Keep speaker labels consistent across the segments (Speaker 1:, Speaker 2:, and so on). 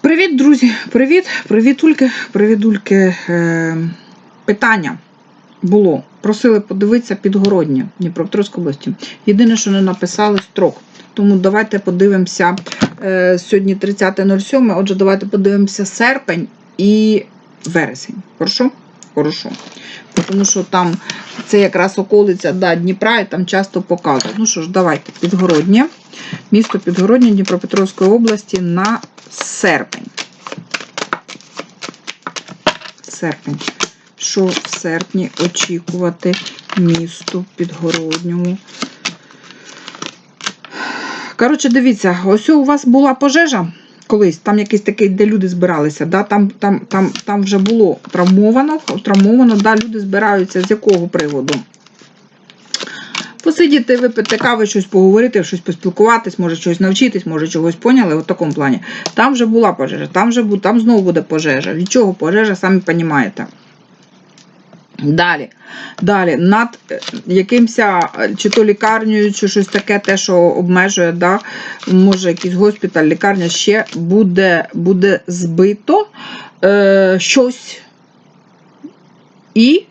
Speaker 1: Привіт, друзі! Привіт, привітульки, привітульки. Е, питання було. Просили подивитися підгороднє Дніпропетровської області. Єдине, що не написали строк. Тому давайте подивимося е, сьогодні 30.07. Отже, давайте подивимося серпень і вересень. Хорошо? Хорошо. Тому що там це якраз околиця да, Дніпра, і там часто показують. Ну що ж, давайте, підгороднє. Місто Підгороднє Дніпропетровської області на серпень. Серпень. Що в серпні очікувати місту Підгородньому? Коротше, дивіться, ось у вас була пожежа колись, там якийсь такий, де люди збиралися. Да? Там, там, там, там вже було травмовано, травмовано, да? люди збираються з якого приводу? Посидіти, випити кави, щось поговорити, щось поспілкуватись, може щось навчитись, може чогось поняли, в такому плані. Там вже була пожежа, там вже там знову буде пожежа. Від чого пожежа, самі розумієте. Далі, далі, над е, якимось е, чи то лікарнею, чи щось таке, те, що обмежує, да, може якийсь госпіталь, лікарня ще буде, буде збито е, щось. І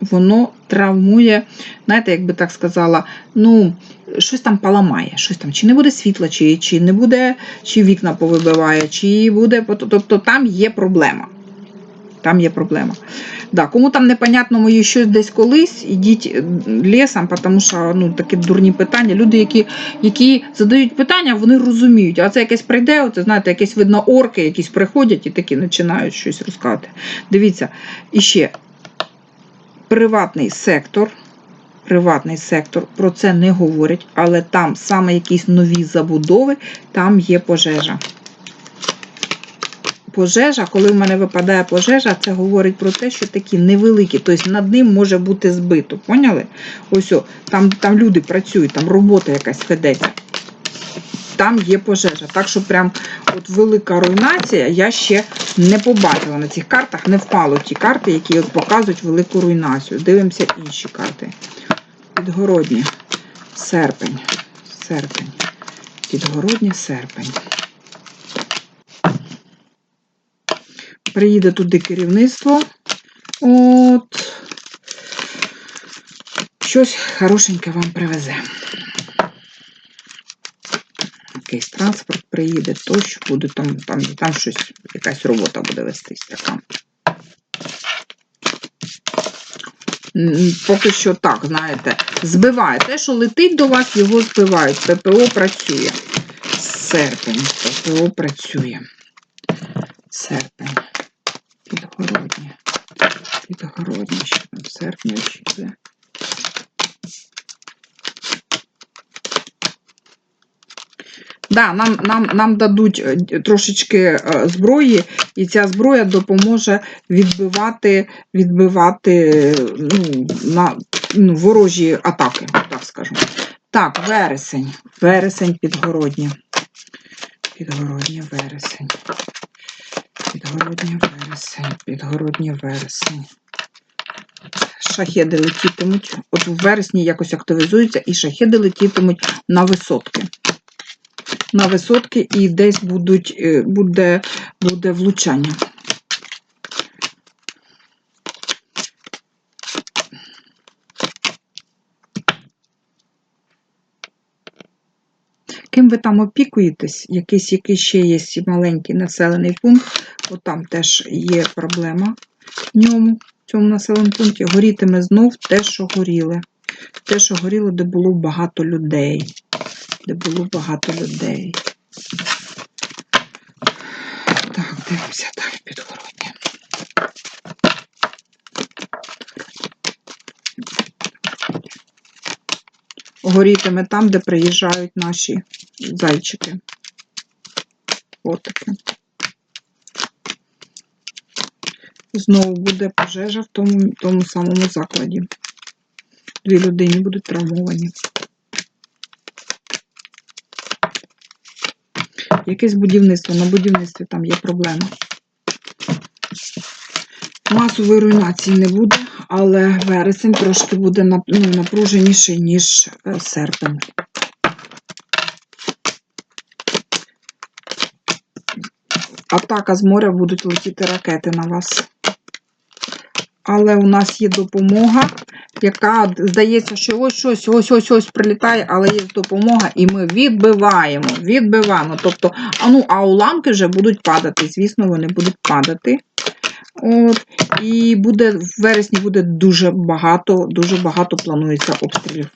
Speaker 1: воно травмує, знаєте, як би так сказала, ну, щось там поламає, щось там, чи не буде світла, чи, чи не буде, чи вікна повибиває, чи буде. Тобто там є проблема. Там є проблема. Да, кому там непонятно мої щось десь колись, ідіть е, лісом, тому що ну, такі дурні питання. Люди, які, які задають питання, вони розуміють. А це якесь прийде, от, знаєте, якесь видно орки, якісь приходять і такі починають щось розказувати. Дивіться, і ще приватний сектор. Приватний сектор про це не говорять, але там саме якісь нові забудови, там є пожежа. Пожежа, коли в мене випадає пожежа, це говорить про те, що такі невеликі, тобто над ним може бути збито. Поняли? Ось, о, там, там люди працюють, там робота якась ведеться. Там є пожежа. Так що прям от велика руйнація я ще не побачила на цих картах, не впало ті карти, які от показують велику руйнацію. Дивимося інші карти. Підгородні. Серпень. Серпень. Підгородні серпень. Приїде туди керівництво. От. Щось хорошеньке вам привезе. Якийсь транспорт приїде, тощо буде там, там, там щось, якась робота буде вестись така. Поки що так, знаєте, збиває. Те, що летить до вас, його збивають. ППО працює. Серпень. ППО працює. Серпень. Підгородні. Підгородні, серпні очікує. Да, нам, нам, нам дадуть е, трошечки е, зброї, і ця зброя допоможе відбивати, відбивати ну, на, ну, ворожі атаки, так скажемо. Так, вересень. Вересень підгородні. Підгородні вересень. Підгородні вересень. Підгородні вересень. Шахеди летітимуть. От в вересні якось активізуються, і шахеди летітимуть на висотки. На висотки і десь будуть, е, буде, буде влучання. Ким ви там опікуєтесь, якийсь, який ще є маленький населений пункт, от там теж є проблема в ньому, в цьому населеному пункті. Горітиме знов те, що горіле. Те, що горіло, де було багато людей. Де було багато людей. Так, дивимося далі підгородні. Горітиме там, де приїжджають наші зайчики. Котики. Знову буде пожежа в тому, тому самому закладі. Дві людини будуть травмовані. Якесь будівництво. На будівництві там є проблема. Масової руйнації не буде, але вересень трошки буде ну, напруженіший, ніж е, серпень. атака з моря будуть летіти ракети на вас. Але у нас є допомога, яка здається, що ось щось, ось ось ось прилітає, але є допомога, і ми відбиваємо. Відбиваємо. Тобто, а ну, а уламки вже будуть падати. Звісно, вони будуть падати. От, і буде в вересні буде дуже багато, дуже багато планується обстрілів.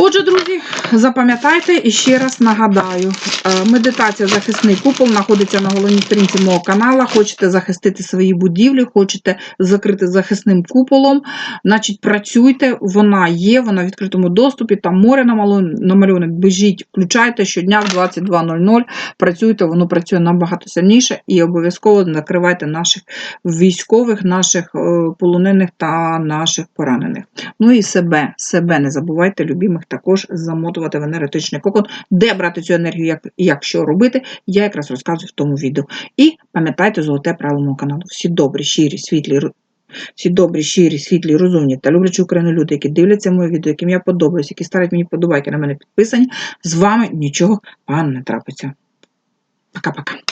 Speaker 1: Отже, друзі, запам'ятайте і ще раз нагадаю: е, медитація захисний купол знаходиться на головній сторінці мого каналу. Хочете захистити свої будівлі, хочете закрити захисним куполом, значить працюйте, вона є, вона в відкритому доступі, там море намальоване, біжіть, включайте щодня в 22.00, працюйте, воно працює набагато сильніше. І обов'язково накривайте наших військових, наших е, полонених та наших поранених. Ну і себе, себе не забувайте, любимих також замотувати в енергетичний кокон. Де брати цю енергію, як, як що робити, я якраз розказую в тому відео. І пам'ятайте золоте правило мого каналу. Всі добрі, щирі, світлі, всі добрі, щирі, світлі, розумні та люблячі Україну люди, які дивляться моє відео, яким я подобаюсь, які ставлять мені подобайки на мене підписані. З вами нічого поганого не трапиться. Пока-пока.